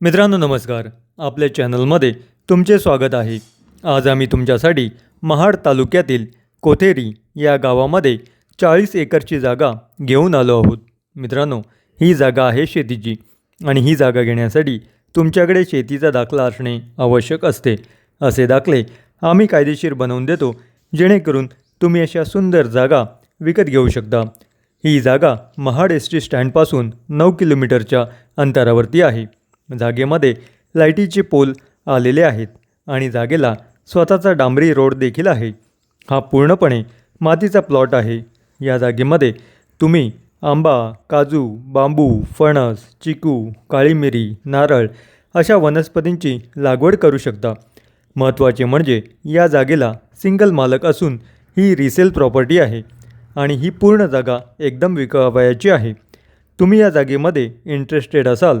मित्रांनो नमस्कार. आपल्या चॅनलमध्ये तुमचे स्वागत आहे. आज आम्ही तुमच्यासाठी महाड तालुक्यातील कोथेरी या गावामध्ये चाळीस एकरची जागा घेऊन आलो आहोत. मित्रांनो ही जागा आहे शेतीची आणि ही जागा घेण्यासाठी तुमच्याकडे शेतीचा दाखला असणे आवश्यक असते. असे दाखले आम्ही कायदेशीर बनवून देतो जेणेकरून तुम्ही अशा सुंदर जागा विकत घेऊ शकता. ही जागा महाड एस टी स्टँडपासून नऊ किलोमीटरच्या अंतरावरती आहे. जागेमध्ये लाईटीचे पोल आलेले आहेत आणि जागेला स्वतःचा डांबरी रोड देखील आहे. हा पूर्णपणे मातीचा प्लॉट आहे. या जागेमध्ये तुम्ही आंबा काजू बांबू फणस चिकू काळी मिरी नारळ अशा वनस्पतींची लागवड करू शकता. महत्त्वाचे म्हणजे या जागेला सिंगल मालक असून ही रिसेल प्रॉपर्टी आहे आणि ही पूर्ण जागा एकदम विकावयाची आहे. तुम्ही या जागेमध्ये इंटरेस्टेड असाल